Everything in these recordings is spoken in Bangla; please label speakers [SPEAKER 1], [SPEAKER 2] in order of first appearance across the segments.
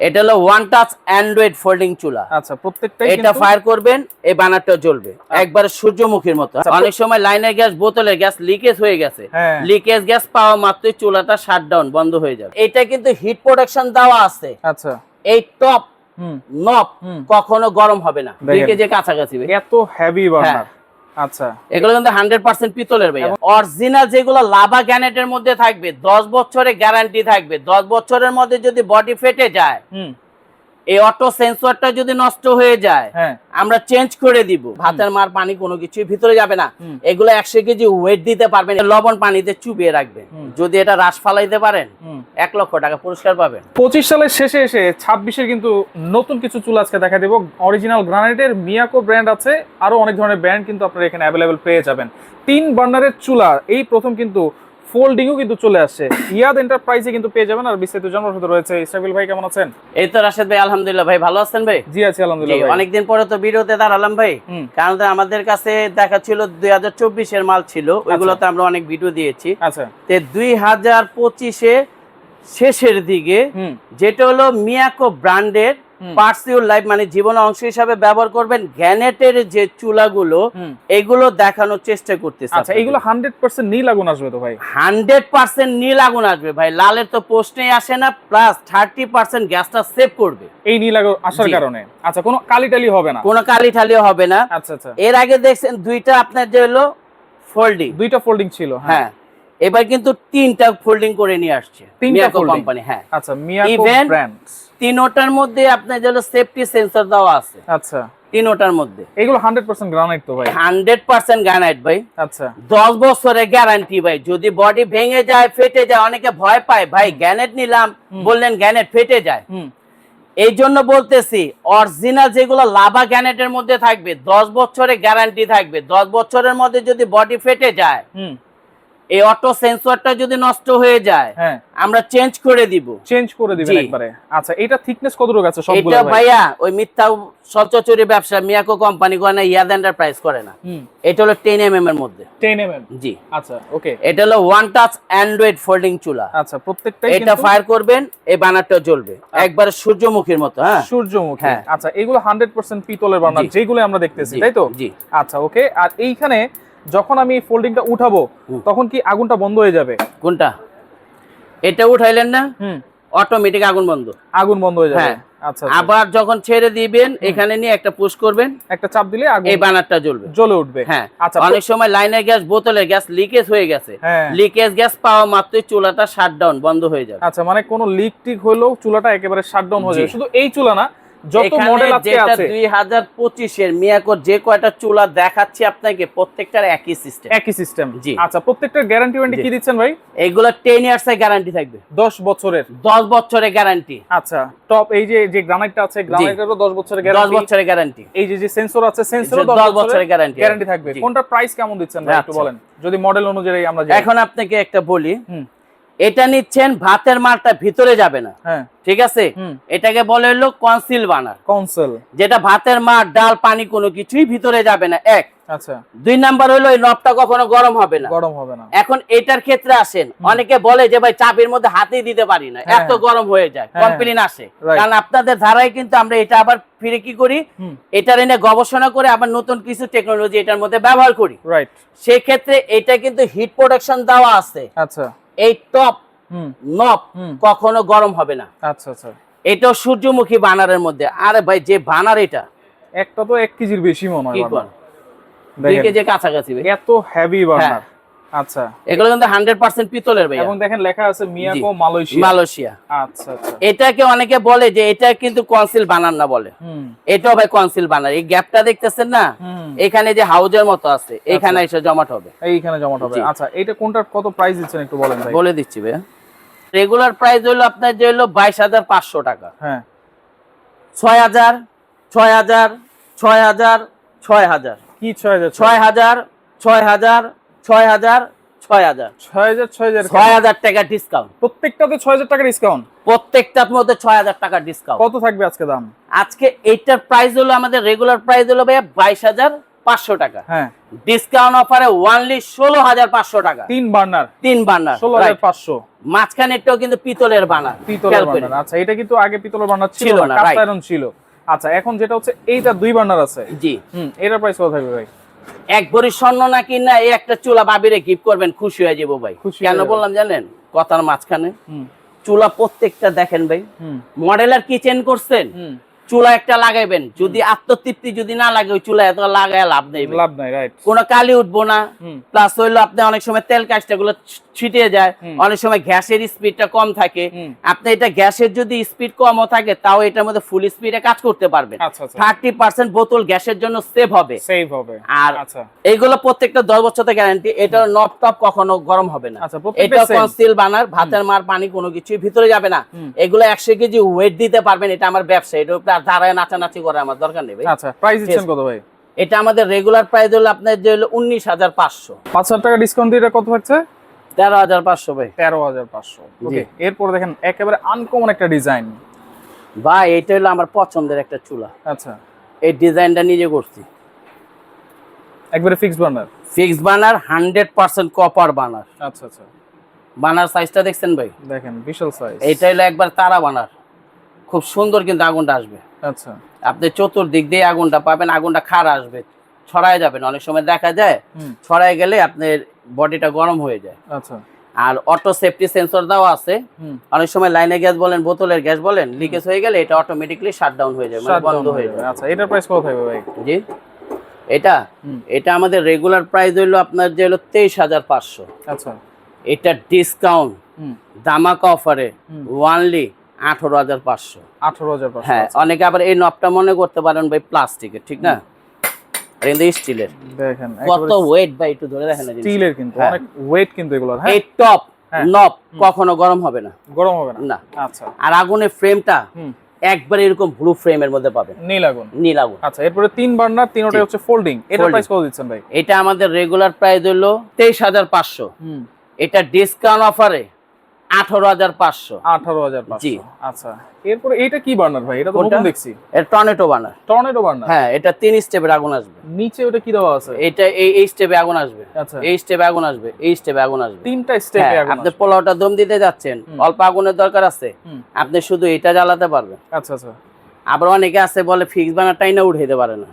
[SPEAKER 1] এটা হলো ওয়ান টাচ অ্যান্ড্রয়েড ফোল্ডিং চুলা।
[SPEAKER 2] আচ্ছা প্রত্যেকটাই
[SPEAKER 1] এটা ফায়ার করবেন এই বানারটা জ্বলবে। একবার সূর্যমুখীর মতো।
[SPEAKER 2] আচ্ছা,
[SPEAKER 1] অনেক সময় লাইনের গ্যাস বোতলের গ্যাস লিকেজ হয়ে গেছে।
[SPEAKER 2] হ্যাঁ।
[SPEAKER 1] লিকেজ গ্যাস পাওয়া মাত্রই চুলাটা শাটডাউন বন্ধ হয়ে যাবে। এটা কিন্তু হিট প্রোডাকশন দেওয়া আছে।
[SPEAKER 2] আচ্ছা।
[SPEAKER 1] এই টপ
[SPEAKER 2] হুম।
[SPEAKER 1] নব
[SPEAKER 2] হুম।
[SPEAKER 1] কখনো গরম হবে না। লিকেজের কাছাকাছি।
[SPEAKER 2] এত হেভি বার্নার আচ্ছা।
[SPEAKER 1] এগুলো কিন্তু হান্ড্রেড পার্সেন্ট পিতলের অরিজিনাল যেগুলো লাভা গ্যানেটের মধ্যে থাকবে দশ বছরের গ্যারান্টি থাকবে। দশ বছরের মধ্যে যদি বডি ফেটে যায়
[SPEAKER 2] হুম।
[SPEAKER 1] এই অটো সেন্সরটা যদি নষ্ট হয়ে যায়
[SPEAKER 2] হ্যাঁ।
[SPEAKER 1] আমরা চেঞ্জ করে দিব। ভাতের মার পানি কোনো কিছুই ভিতরে যাবে না। এগুলো একশো কেজি ওয়েট দিতে পারবেন লবণ পানিতে চুবিয়ে রাখবেন। যদি এটা রাস ফালাইতে পারেন এক লক্ষ টাকা পুরস্কার পাবেন।
[SPEAKER 2] পঁচিশ সালের শেষে এসে ছাব্বিশের কিন্তু নতুন কিছু চুল আজকে দেখা দেবো। অরিজিনাল গ্রানাইটের মিয়াকো ব্র্যান্ড আছে। আরও অনেক ধরনের ব্র্যান্ড কিন্তু আপনারা এখানে অ্যাভেলেবেল পেয়ে যাবেন। তিন বার্নারের চুলা এই প্রথম কিন্তু ফোল্ডিংও কিন্তু চলে আসছে ইয়াদ এন্টারপ্রাইজে কিন্তু পেয়ে যাবেন। আর বিস্তারিত জানার সাথে রয়েছে ইসরাফিল ভাই কেমন আছেন?
[SPEAKER 1] এই তো রাশেদ ভাই আলহামদুলিল্লাহ ভাই ভালো আছেন ভাই?
[SPEAKER 2] জি আছি আলহামদুলিল্লাহ ভাই।
[SPEAKER 1] অনেকদিন পরে তো ভিডিওতে দাঁড়ালাম ভাই। কারণ তো আমাদের কাছে দেখা ছিল দুই হাজার চব্বিশের মাল ছিল। ওইগুলোতে আমরা অনেক ভিডিও দিয়েছি।
[SPEAKER 2] আচ্ছা।
[SPEAKER 1] তে দুই হাজার পঁচিশে শেষের দিকে যেটা হলো মিয়াকো ব্র্যান্ডের
[SPEAKER 2] হুম।
[SPEAKER 1] পার্সিউল লাইফ মানে জীবন অংশ হিসাবে ব্যবহার করবেন। গ্যানেটের যে চুলাগুলো এগুলো দেখানোর চেষ্টা করতেছে
[SPEAKER 2] আচ্ছা হান্ড্রেড পার্সেন্ট নীল আগুন আসবে তো ভাই?
[SPEAKER 1] হান্ড্রেড পার্সেন্ট নীল আগুন আসবে ভাই। লালের তো প্রশ্নেই আসে না প্লাস থার্টি পার্সেন্ট গ্যাসটা সেভ করবে।
[SPEAKER 2] এই নীল আগুন আসার কারণে। আচ্ছা কোনো কালি টালি হবে না?
[SPEAKER 1] কোনো কালি ঠালিও হবে না।
[SPEAKER 2] আচ্ছা আচ্ছা।
[SPEAKER 1] এর আগে দেখছেন দুইটা আপনার যে হলো ফোল্ডিং
[SPEAKER 2] দুইটা ফোল্ডিং ছিল হ্যাঁ।
[SPEAKER 1] হ্যাঁ। এবার কিন্তু তিনটা ফোল্ডিং করে নিয়ে আসছে মিয়াকো কোম্পানি হ্যাঁ।
[SPEAKER 2] আচ্ছা মিয়াকো ব্র্যান্ড
[SPEAKER 1] তিনোটার মধ্যে আপনার যে হলো সেফটি সেন্সর দেওয়া আছে।
[SPEAKER 2] আচ্ছা।
[SPEAKER 1] তিনোটার মধ্যে।
[SPEAKER 2] এগুলো হান্ড্রেড পার্সেন্ট গ্রানাইট তো ভাই।
[SPEAKER 1] হান্ড্রেড পার্সেন্ট গ্রানাইট ভাই।
[SPEAKER 2] আচ্ছা।
[SPEAKER 1] দশ বছরের গ্যারান্টি ভাই। যদি বডি ভেঙে যায় ফেটে যায় অনেকে ভয় পায় ভাই গ্যানেট নিলাম। বললেন গ্যানেট ফেটে যায়।
[SPEAKER 2] হুম।
[SPEAKER 1] এই জন্য বলতেছি অরিজিনাল যেগুলো লাভা গ্যানেটের মধ্যে থাকবে দশ বছরের গ্যারান্টি থাকবে। দশ বছরের মধ্যে যদি বডি ফেটে যায়
[SPEAKER 2] হুম।
[SPEAKER 1] এই অটো সেন্সরটা যদি নষ্ট হয়ে যায়
[SPEAKER 2] হ্যাঁ।
[SPEAKER 1] আমরা চেঞ্জ করে দিব।
[SPEAKER 2] চেঞ্জ করে দিবেন একবারে। আচ্ছা এটা থিকনেস কতটুকু আছে সবগুলো
[SPEAKER 1] এটা ভাইয়া ওই মিথ্যা সচচুরি ব্যবসা মিয়াকো কোম্পানি করে না ইয়াদ এন্টারপ্রাইজ করে না। এটা হলো টেন এম এম এর মধ্যে।
[SPEAKER 2] 10 এমএম
[SPEAKER 1] জি।
[SPEAKER 2] আচ্ছা ওকে
[SPEAKER 1] এটা হলো ওয়ান টাচ অ্যান্ড্রয়েড ফোল্ডিং চুলা।
[SPEAKER 2] আচ্ছা প্রত্যেকটাই
[SPEAKER 1] এটা ফায়ার করবেন এই বানারটা জ্বলবে। একবার সূর্যমুখীর মতো হ্যাঁ?
[SPEAKER 2] সূর্যমুখী।
[SPEAKER 1] হ্যাঁ।
[SPEAKER 2] আচ্ছা এগুলো 100% পিতলের বার্নার যেগুলো আমরা দেখতেছি তাই তো?
[SPEAKER 1] জি।
[SPEAKER 2] আচ্ছা ওকে আর এইখানে যখন আমি ফোল্ডিংটা উঠাবো তখন কি আগুনটা বন্ধ হয়ে যাবে?
[SPEAKER 1] কোনটা? এটা উঠাইলেন না? অটোমেটিক আগুন বন্ধ।
[SPEAKER 2] আগুন বন্ধ হয়ে যাবে।
[SPEAKER 1] হ্যাঁ।
[SPEAKER 2] আচ্ছা আচ্ছা।
[SPEAKER 1] আবার যখন ছেড়ে দিবেন এখানে নিয়ে একটা পুশ করবেন
[SPEAKER 2] একটা চাপ দিলে আগুন
[SPEAKER 1] এই বানারটা জ্বলবে।
[SPEAKER 2] জ্বলে উঠবে।
[SPEAKER 1] হ্যাঁ।
[SPEAKER 2] আচ্ছা
[SPEAKER 1] অনেক সময় লাইনের গ্যাস বোতলের গ্যাস লিকেজ হয়ে গেছে।
[SPEAKER 2] হ্যাঁ।
[SPEAKER 1] লিকেজ গ্যাস পাওয়া মাত্রই চুলাটা শাটডাউন বন্ধ হয়ে যাবে।
[SPEAKER 2] আচ্ছা মানে কোনো লিক টিক হলেও চুলাটা একেবারে শাটডাউন হয়ে যাবে। শুধু এই চুলা না যত মডেল আজকে আছে।
[SPEAKER 1] দুই হাজার পঁচিশের মিয়াকোর যে কয়টা চুলা দেখাচ্ছি আপনাকে প্রত্যেকটার একই সিস্টেম
[SPEAKER 2] একই সিস্টেম
[SPEAKER 1] জি।
[SPEAKER 2] আচ্ছা প্রত্যেকটার গ্যারান্টি ওয়ারেন্টি কি দিচ্ছেন ভাই?
[SPEAKER 1] এগুলো টেন ইয়ার্স এর গ্যারান্টি থাকবে।
[SPEAKER 2] 10 বছরের।
[SPEAKER 1] দশ বছরের গ্যারান্টি
[SPEAKER 2] আচ্ছা টপ এই যে যে গ্রানাইটটা আছে গ্রানাইটেরও 10 বছরের গ্যারান্টি
[SPEAKER 1] বছরের গ্যারান্টি
[SPEAKER 2] এই যে যে সেন্সর আছে সেন্সরও 10
[SPEAKER 1] বছরের গ্যারান্টি
[SPEAKER 2] গ্যারান্টি থাকবে। কোনটা প্রাইস কেমন দিচ্ছেন ভাই একটু
[SPEAKER 1] আচ্ছা।
[SPEAKER 2] বলেন। যদি মডেল অনুযায়ী আমরা
[SPEAKER 1] এখন আপনাকে একটা বলি।
[SPEAKER 2] হুম।
[SPEAKER 1] এটা নিচ্ছেন ভাতের মালটা ভিতরে যাবে না।
[SPEAKER 2] হ্যাঁ।
[SPEAKER 1] ঠিক আছে? এটাকে বলে হলো কনসিল বানার
[SPEAKER 2] কনসোল
[SPEAKER 1] যেটা ভাতের মার ডাল পানি কোনো কিছুই ভিতরে যাবে না। এক।
[SPEAKER 2] আচ্ছা।
[SPEAKER 1] দুই নাম্বার হলো এই নবটা কখনো গরম হবে না।
[SPEAKER 2] গরম হবে না।
[SPEAKER 1] এখন এটার ক্ষেত্রে আসেন অনেকে বলে যে ভাই চাবির মধ্যে হাতেই দিতে পারি না
[SPEAKER 2] হ্যাঁ,
[SPEAKER 1] এত
[SPEAKER 2] হ্যাঁ।
[SPEAKER 1] গরম হয়ে যায়
[SPEAKER 2] হ্যাঁ,
[SPEAKER 1] কমপ্লেন আসে। কারণ আপনাদের ধারায় কিন্তু আমরা এটা আবার ফিরে কি করি? এটার এনে গবেষণা করে আবার নতুন কিছু টেকনোলজি এটার মধ্যে ব্যবহার করি।
[SPEAKER 2] রাইট
[SPEAKER 1] সেক্ষেত্রে এটা কিন্তু হিট প্রোডাকশন দেওয়া আছে।
[SPEAKER 2] আচ্ছা।
[SPEAKER 1] এই টপ
[SPEAKER 2] নপ
[SPEAKER 1] নব কখনো গরম হবে না।
[SPEAKER 2] আচ্ছা আচ্ছা।
[SPEAKER 1] এটা সূর্যমুখী বানারের মধ্যে। আরে ভাই যে বানার এটা।
[SPEAKER 2] একটা তো এক কেজির বেশি মনে হয়
[SPEAKER 1] দুই কাছাকাছি
[SPEAKER 2] এত হেভি বার্নার আচ্ছা।
[SPEAKER 1] এগুলো কিন্তু হান্ড্রেড পার্সেন্ট পিতলের ভাই
[SPEAKER 2] এবং দেখেন লেখা আছে মিয়াকো মালয়েশিয়া।
[SPEAKER 1] মালয়েশিয়া।
[SPEAKER 2] আচ্ছা আচ্ছা।
[SPEAKER 1] এটাকে অনেকে বলে যে এটা কিন্তু কনসিল বানান না বলে। এটাও ভাই কনসিল বানার এই গ্যাপটা দেখতেছেন না? এখানে যে হাউজের মতো আছে এখানে এসে জমাট হবে।
[SPEAKER 2] এইখানে জমাট হবে। আচ্ছা এটা কোনটার কত প্রাইস দিচ্ছেন একটু বলেন ভাই?
[SPEAKER 1] বলে দিচ্ছি ভাই রেগুলার প্রাইস হলো আপনার যে হলো বাইশ হাজার পাঁচশো টাকা।
[SPEAKER 2] হ্যাঁ।
[SPEAKER 1] ছয় হাজার ছয় হাজার ছয় হাজার ছয় হাজার।
[SPEAKER 2] কি ছয় হাজার?
[SPEAKER 1] ছয় হাজার ছয় হাজার ছয় হাজার ছয় হাজার।
[SPEAKER 2] ছয় হাজার ছয় হাজার
[SPEAKER 1] ছয় হাজার টাকা ডিসকাউন্ট
[SPEAKER 2] প্রত্যেকটাতে ছয় হাজার টাকা ডিসকাউন্ট
[SPEAKER 1] প্রত্যেকটার মধ্যে ছয় হাজার টাকা ডিসকাউন্ট
[SPEAKER 2] কত থাকবে আজকে দাম?
[SPEAKER 1] আজকে এইটার প্রাইস হলো আমাদের রেগুলার প্রাইস হলো ভাইয়া বাইশ হাজার পাঁচশো টাকা।
[SPEAKER 2] হ্যাঁ।
[SPEAKER 1] ডিসকাউন্ট অফারে ওয়ানলি ষোলো হাজার পাঁচশো টাকা।
[SPEAKER 2] তিন বার্নার।
[SPEAKER 1] তিন বান্নার
[SPEAKER 2] ষোলো হাজার পাঁচশো।
[SPEAKER 1] মাঝখানেরটাও কিন্তু পিতলের বানা
[SPEAKER 2] পিতলের বার্নার আচ্ছা এটা কিন্তু আগে পিতলের বার্নার ছিল না ছিল। আচ্ছা এখন যেটা হচ্ছে এইটা দুই বার্নার আছে।
[SPEAKER 1] জি।
[SPEAKER 2] হুম এটার প্রাইস কত থাকবে ভাই?
[SPEAKER 1] এক ভরি স্বর্ণ না কিনা এই একটা চুলা বাবিরে গিফট করবেন খুশি হয়ে যাব ভাই।
[SPEAKER 2] খুশি
[SPEAKER 1] কেন বললাম জানেন? কথার মাঝখানে। চুলা প্রত্যেকটা দেখেন ভাই। মডেলার কিচেন করছেন? চুলা একটা লাগাইবেন। যদি আত্মতৃপ্তি যদি না লাগে ওই চুলা এত লাগায় লাভ নেই।
[SPEAKER 2] লাভ নাই রাইট
[SPEAKER 1] কোনো কালি উঠবো না। প্লাস হইল আপনি অনেক সময় তেল কাজটা গুলো ছিটিয়ে যায়। অনেক সময় গ্যাসের স্পিডটা কম থাকে। আপনি এটা গ্যাসের যদি স্পিড কমও থাকে তাও এটার মধ্যে ফুল স্পিডে কাজ করতে পারবেন।
[SPEAKER 2] আচ্ছা আচ্ছা।
[SPEAKER 1] থার্টি পার্সেন্ট বোতল গ্যাসের জন্য সেভ হবে।
[SPEAKER 2] সেভ হবে।
[SPEAKER 1] আর
[SPEAKER 2] আচ্ছা।
[SPEAKER 1] এইগুলো প্রত্যেকটা দশ বছর গ্যারান্টি এটা নট টপ কখনো গরম হবে না।
[SPEAKER 2] আচ্ছা,
[SPEAKER 1] এটা। কনসিল বানার ভাতের মার পানি কোনো কিছুই ভিতরে যাবে না। এগুলো একশো কেজি ওয়েট দিতে পারবেন এটা আমার ব্যবসা এটা দাঁড়ায় নাচানাচি করে আমার দরকার নেই ভাই।
[SPEAKER 2] আচ্ছা প্রাইস দিচ্ছেন কত ভাই?
[SPEAKER 1] এটা আমাদের রেগুলার প্রাইস হলো আপনার যে হলো উনিশ হাজার পাঁচশো।
[SPEAKER 2] পাঁচ হাজার টাকা ডিসকাউন্ট দিয়ে কত থাকছে?
[SPEAKER 1] তেরো হাজার পাঁচশো ভাই।
[SPEAKER 2] তেরো হাজার পাঁচশো। ওকে এরপর দেখেন একেবারে আনকমন একটা ডিজাইন
[SPEAKER 1] ভাই এটা হলো আমার পছন্দের একটা চুলা।
[SPEAKER 2] আচ্ছা।
[SPEAKER 1] এই ডিজাইনটা নিজে করছি।
[SPEAKER 2] একবারে fix burner
[SPEAKER 1] fix burner hundred percent copper burner
[SPEAKER 2] আচ্ছা আচ্ছা।
[SPEAKER 1] বানার সাইজটা দেখছেন ভাই?
[SPEAKER 2] দেখেন বিশাল সাইজ
[SPEAKER 1] এটা হলো একবার তারা বানার খুব সুন্দর কিন্তু আগুনটা আসবে।
[SPEAKER 2] আচ্ছা।
[SPEAKER 1] আপনি চতুর্দিক দিয়ে আগুনটা পাবেন আগুনটা খার আসবে ছড়ায় যাবেন। অনেক সময় দেখা যায়
[SPEAKER 2] হুম।
[SPEAKER 1] ছড়ায় গেলে আপনার বডিটা গরম হয়ে যায়।
[SPEAKER 2] আচ্ছা।
[SPEAKER 1] আর অটো সেফটি সেন্সর দেওয়া আছে। অনেক সময় লাইনে গ্যাস বলেন বোতলের গ্যাস বলেন লিকেজ হয়ে গেলে এটা অটোমেটিকলি শাট ডাউন হয়ে যায় মানে বন্ধ হয়ে যায়।
[SPEAKER 2] আচ্ছা এটার প্রাইস কত থাকবে ভাই?
[SPEAKER 1] জি। এটা এটা আমাদের রেগুলার প্রাইস হইল আপনার যে হলো তেইশ হাজার পাঁচশো।
[SPEAKER 2] আচ্ছা।
[SPEAKER 1] এটা ডিসকাউন্ট
[SPEAKER 2] হুম।
[SPEAKER 1] দামাকা অফারে ওয়ানলি আঠারো হাজার পাঁচশো।
[SPEAKER 2] আঠারো হাজার
[SPEAKER 1] হ্যাঁ অনেকে আবার এই নবটা মনে করতে পারেন ভাই প্লাস্টিকের ঠিক না? কিন্তু স্টিলের।
[SPEAKER 2] দেখেন
[SPEAKER 1] কত ওয়েট ভাই একটু ধরে দেখেন
[SPEAKER 2] স্টিলের কিন্তু। অনেক ওয়েট কিন্তু এগুলোর হ্যাঁ?
[SPEAKER 1] এই টপ। নব কখনো গরম হবে না।
[SPEAKER 2] গরম হবে না?
[SPEAKER 1] না।
[SPEAKER 2] আচ্ছা।
[SPEAKER 1] আর আগুনের ফ্রেমটা একবারে এরকম ব্লু ফ্রেমের মধ্যে পাবেন।
[SPEAKER 2] নীল আগুন?
[SPEAKER 1] নীল আগুন।
[SPEAKER 2] আচ্ছা এরপরে তিন বার্নার তিনটাই হচ্ছে ফোল্ডিং এটার প্রাইস কত দিচ্ছেন ভাই?
[SPEAKER 1] এটা আমাদের রেগুলার প্রাইস হলো তেইশ হাজার পাঁচশো।
[SPEAKER 2] হুম।
[SPEAKER 1] এটা ডিসকাউন্ট অফারে আঠারো হাজার পাঁচশো।
[SPEAKER 2] আঠারো হাজার
[SPEAKER 1] জি।
[SPEAKER 2] আচ্ছা। এরপরে এটা কি বার্নার ভাই? এটা তো নতুন দেখছি।
[SPEAKER 1] এর টর্নেটো বানার
[SPEAKER 2] টর্নেডো বার্নার?
[SPEAKER 1] হ্যাঁ এটা তিন স্টেপের আগুন আসবে।
[SPEAKER 2] নিচে ওটা কি দেওয়া আছে?
[SPEAKER 1] এটা এই এই স্টেপে আগুন আসবে।
[SPEAKER 2] আচ্ছা।
[SPEAKER 1] এই স্টেপে আগুন আসবে এই স্টেপে আগুন আসবে।
[SPEAKER 2] তিনটা স্টেপে
[SPEAKER 1] হ্যাঁ,
[SPEAKER 2] আগুন
[SPEAKER 1] আপনি পোলাওটা দম দিতে যাচ্ছেন অল্প আগুনের দরকার আছে। আপনি শুধু এটা জ্বালাতে পারবেন।
[SPEAKER 2] আচ্ছা আচ্ছা।
[SPEAKER 1] আবার অনেকে আছে বলে ফিক্স বানারটাই না উঠাইতে পারে না।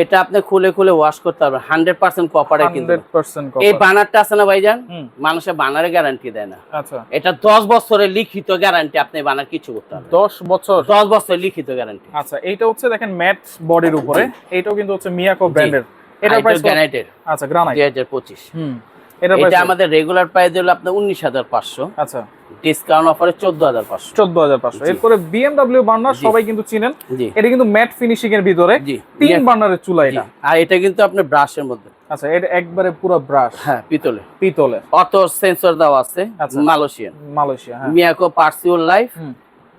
[SPEAKER 1] এটা আপনি খুলে খুলে ওয়াশ করতে পারবেন। হান্ড্রেড পার্সেন্ট কপারে কিন্তু। এই বানারটা আছে না ভাইজান? মানুষের বানারে গ্যারান্টি দেয় না।
[SPEAKER 2] আচ্ছা।
[SPEAKER 1] এটা দশ বছরের লিখিত গ্যারান্টি আপনি বানার কিছু করতে পারবেন।
[SPEAKER 2] দশ বছর?
[SPEAKER 1] দশ বছরের লিখিত গ্যারান্টি
[SPEAKER 2] আচ্ছা এইটা হচ্ছে দেখেন ম্যাট বডির উপরে। এইটাও কিন্তু হচ্ছে মিয়াকো ব্র্যান্ডের এটার প্রাইস
[SPEAKER 1] গ্যারান্টেড
[SPEAKER 2] আচ্ছা গ্রানাইট
[SPEAKER 1] দুই হাজার পঁচিশ। এটা আমাদের রেগুলার প্রাইস হলো আপনার উনিশ হাজার পাঁচশো।
[SPEAKER 2] আচ্ছা।
[SPEAKER 1] ডিসকাউন্ট অফারে চোদ্দ হাজার পাঁচশো।
[SPEAKER 2] চোদ্দ হাজার পাঁচশো।
[SPEAKER 1] জি।
[SPEAKER 2] এরপরে বিএমডাব্লিউ বার্নার সবাই কিন্তু চিনেন। এটা কিন্তু ম্যাট ফিনিশিং এর ভিতরে। তিন বার্নারের চুলা
[SPEAKER 1] জি।
[SPEAKER 2] এটা।
[SPEAKER 1] আর এটা কিন্তু আপনার ব্রাশের মধ্যে।
[SPEAKER 2] আচ্ছা এটা একবারে পুরো ব্রাশ
[SPEAKER 1] হ্যাঁ পিতলে
[SPEAKER 2] পিতলের।
[SPEAKER 1] অটো সেন্সর দেওয়া আছে
[SPEAKER 2] আচ্ছা।
[SPEAKER 1] মালয়েশিয়ান।
[SPEAKER 2] মালয়েশিয়া হ্যাঁ।
[SPEAKER 1] মিয়াকো পার্সিউল লাইফ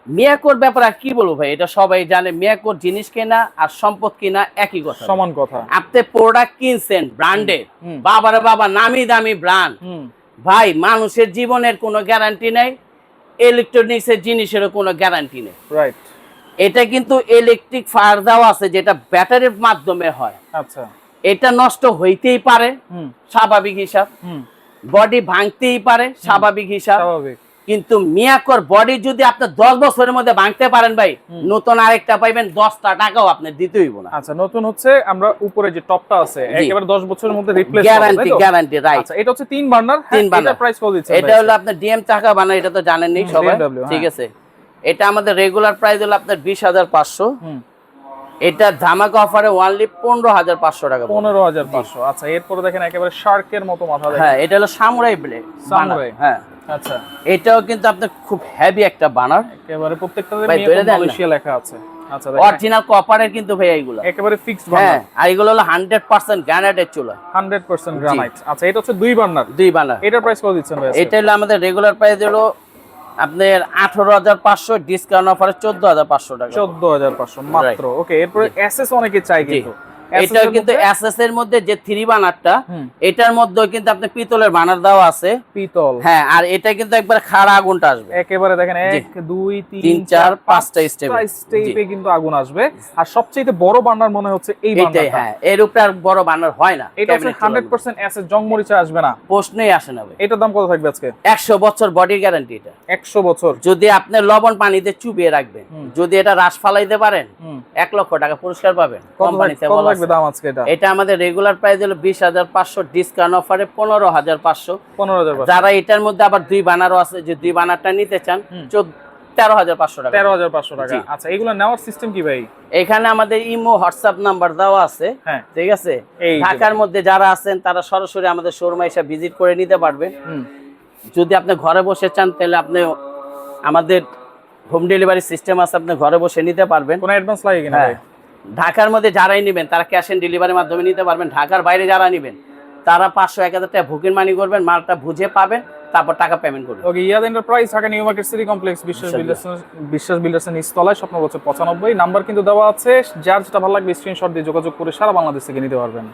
[SPEAKER 1] মিয়াকোর ব্যাপারে কি বলব ভাই? এটা সবাই জানে মিয়াকোর জিনিস কেনা আর সম্পদ কিনা একই কথা।
[SPEAKER 2] সমান কথা।
[SPEAKER 1] আপনি প্রোডাক্ট কিনছেন ব্র্যান্ডের। বাবারে বাবা নামি দামি ব্র্যান্ড ভাই মানুষের জীবনের কোনো গ্যারান্টি নেই ইলেকট্রনিক্সের জিনিসেরও কোনো গ্যারান্টি নেই।
[SPEAKER 2] রাইট
[SPEAKER 1] এটা কিন্তু ইলেকট্রিক ফায়ার দাও আছে যেটা ব্যাটারির মাধ্যমে হয়।
[SPEAKER 2] আচ্ছা।
[SPEAKER 1] এটা নষ্ট হইতেই পারে স্বাভাবিক হিসাব।
[SPEAKER 2] হুম।
[SPEAKER 1] বডি ভাঙতেই পারে স্বাভাবিক হিসাব।
[SPEAKER 2] স্বাভাবিক।
[SPEAKER 1] কিন্তু মিয়াকর বডি যদি আপনি দশ বছরের মধ্যে ভাঙতে পারেন ভাই নতুন আরেকটা পাইবেন দশটা টাকাও আপনি দিতে হইব না।
[SPEAKER 2] আচ্ছা নতুন হচ্ছে আমরা উপরে যে টপটা আছে একেবারে 10 বছরের মধ্যে রিপ্লেস
[SPEAKER 1] গ্যারান্টি গ্যারান্টি রাইট
[SPEAKER 2] আচ্ছা এটা হচ্ছে তিন বার্নার
[SPEAKER 1] তিন
[SPEAKER 2] তিন বার্নার প্রাইস কত দিচ্ছেন
[SPEAKER 1] এটা হলো আপনার ডিএম চাকা বানা এটা তো জানেনই
[SPEAKER 2] হুম,
[SPEAKER 1] সবাই। ঠিক
[SPEAKER 2] হ্যাঁ।
[SPEAKER 1] আছে। এটা আমাদের রেগুলার প্রাইস হলো আপনার বিশ হাজার পাঁচশো।
[SPEAKER 2] হুম।
[SPEAKER 1] এটা ধামাকা অফারে ওয়ানলি পনেরো হাজার পাঁচশো টাকা
[SPEAKER 2] পনেরো হাজার পাঁচশো। আচ্ছা এরপরে দেখেন একেবারে শার্কের মতো মাথা
[SPEAKER 1] হ্যাঁ এটা হলো সামুরাই ব্লেড
[SPEAKER 2] Samurai।
[SPEAKER 1] হ্যাঁ।
[SPEAKER 2] আচ্ছা।
[SPEAKER 1] এটাও কিন্তু আপনার খুব হেভি একটা বানার
[SPEAKER 2] একেবারে প্রত্যেকটাতে। মালয়েশিয়া লেখা আছে। আচ্ছা
[SPEAKER 1] অরিজিনাল কপারের কিন্তু ভাই এইগুলো।
[SPEAKER 2] একেবারে ফিক্সড
[SPEAKER 1] হ্যাঁ আর এগুলো হলো হান্ড্রেড পার্সেন্ট গ্রানাইটের চুলা।
[SPEAKER 2] 100% গ্রানাইট আচ্ছা এটা হচ্ছে দুই বার্নার
[SPEAKER 1] দুই বানার
[SPEAKER 2] এটার প্রাইস কত দিচ্ছেন ভাই
[SPEAKER 1] এটা হলো আমাদের রেগুলার প্রাইস হলো আপনার আঠারো হাজার পাঁচশো ডিসকাউন্ট অফারে চোদ্দ হাজার পাঁচশো টাকা।
[SPEAKER 2] চোদ্দ হাজার পাঁচশো মাত্র। ওকে এরপরে এসএস অনেকে চাই কিন্তু।
[SPEAKER 1] এটা কিন্তু এসএস এর মধ্যে যে থ্রি বানারটা। এটার মধ্যে কিন্তু আপনি পিতলের বানার দেওয়া আছে।
[SPEAKER 2] পিতল।
[SPEAKER 1] হ্যাঁ আর এটা কিন্তু একবার খাড়া আগুনটা আসবে।
[SPEAKER 2] একেবারে দেখেন
[SPEAKER 1] জি।
[SPEAKER 2] এক দুই তিন
[SPEAKER 1] তিন, চার, পাঁচটা step
[SPEAKER 2] স্টেপে কিন্তু আগুন আসবে। আর সবচেয়ে বড় বান্ডার মনে হচ্ছে এই
[SPEAKER 1] এটাই
[SPEAKER 2] বান্ডারটা
[SPEAKER 1] হ্যাঁ এর উপরে আর বড় বানার হয় না
[SPEAKER 2] এটা হচ্ছে হান্ড্রেড পার্সেন্ট অ্যাসের জং আসবে না।
[SPEAKER 1] প্রশ্নই আসে না ভাই।
[SPEAKER 2] এটার দাম কত থাকবে আজকে?
[SPEAKER 1] একশো বছর বডির গ্যারান্টি এটা।
[SPEAKER 2] একশো বছর।
[SPEAKER 1] যদি আপনি লবণ পানিতে চুবিয়ে রাখবেন যদি এটা রাস ফালাইতে পারেন
[SPEAKER 2] হুম।
[SPEAKER 1] এক লক্ষ টাকা পুরস্কার পাবেন। কোম্পানিতে বলা
[SPEAKER 2] থাকবে দাম আজকে এটা?
[SPEAKER 1] এটা আমাদের রেগুলার প্রাইস হলো বিশ হাজার পাঁচশো ডিসকাউন্ট অফারে পনেরো হাজার পাঁচশো।
[SPEAKER 2] পনেরো হাজার
[SPEAKER 1] যারা এটার মধ্যে আবার দুই বানারও আছে যে দুই বানারটা নিতে চান
[SPEAKER 2] হুম।
[SPEAKER 1] চোদ্দ তেরো হাজার পাঁচশো টাকা।
[SPEAKER 2] তেরো হাজার পাঁচশো টাকা। আচ্ছা এগুলো নেওয়ার সিস্টেম কি ভাই?
[SPEAKER 1] এখানে আমাদের ইমো হোয়াটসঅ্যাপ নাম্বার দেওয়া আছে।
[SPEAKER 2] হ্যাঁ।
[SPEAKER 1] ঠিক আছে? ঢাকার মধ্যে যারা আছেন তারা সরাসরি আমাদের শোরুমে এসে ভিজিট করে নিতে পারবেন। যদি আপনি ঘরে বসে চান তাহলে আপনি আমাদের হোম ডেলিভারি সিস্টেম আছে আপনি ঘরে বসে নিতে পারবেন।
[SPEAKER 2] কোনো অ্যাডভান্স লাগে কিনা
[SPEAKER 1] হ্যাঁ।
[SPEAKER 2] ভাই?
[SPEAKER 1] ঢাকার মধ্যে যারাই নেবেন তারা ক্যাশ অন ডেলিভারির মাধ্যমে নিতে পারবেন ঢাকার বাইরে যারা নেবেন তারা পাঁচশো এক হাজার টাকা বুকিং মানি করবেন মালটা বুঝে পাবেন তারপর টাকা পেমেন্ট করবেন।
[SPEAKER 2] ওকে ইয়াদ enterprise Dhaka New Market City Complex Biswas
[SPEAKER 1] Biswas
[SPEAKER 2] builders বিশ্বাস বিল্ডার্সের নিচতলায় স্বপ্ন বছর পঁচানব্বই। নাম্বার কিন্তু দেওয়া আছে যার যেটা ভালো লাগবে স্ক্রিনশট দিয়ে যোগাযোগ করে সারা বাংলাদেশ থেকে নিতে পারবেন।